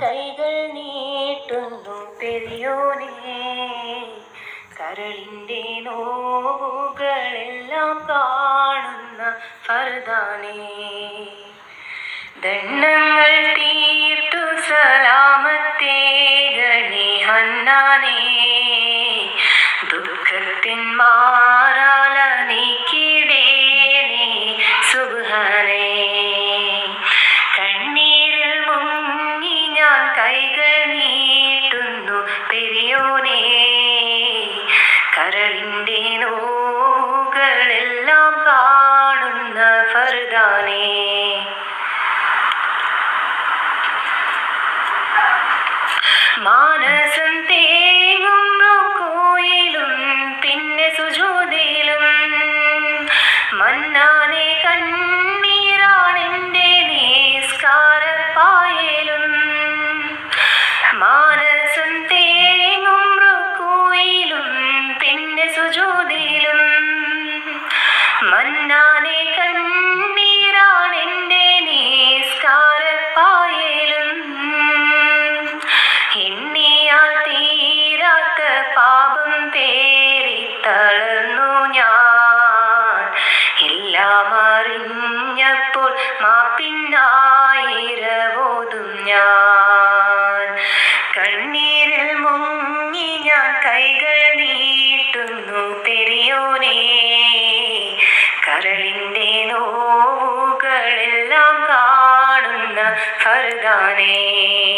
കൈകൾ നീട്ടുന്നു പെരിയോനേ കരളിന്റെ നോവുകളെല്ലാം കാണുന്ന ഫർദാനേ ദണ്ണങ്ങൾ തീർത്തു സലാമത്തേ ഗണി ഹന്നാനേ ദുഃഖത്തിൻ കൈകൾ നീട്ടുന്നു പെരിയോനേ. കരളിന്റെ നോകളെല്ലാം കാണുന്ന ഫർദാനേ മാനസം തേങ്ങും തളർന്നു ഞാൻ. എല്ലാം അറിഞ്ഞപ്പോൾ മാപ്പിന്നായിരവോതും ഞാൻ. കണ്ണീരിൽ മുങ്ങി ഞാൻ കൈകൾ നീട്ടുന്നു പെരിയോനെ. കരളിന്റെ നോവുകളെല്ലാം കാണുന്ന ഫർദാനേ.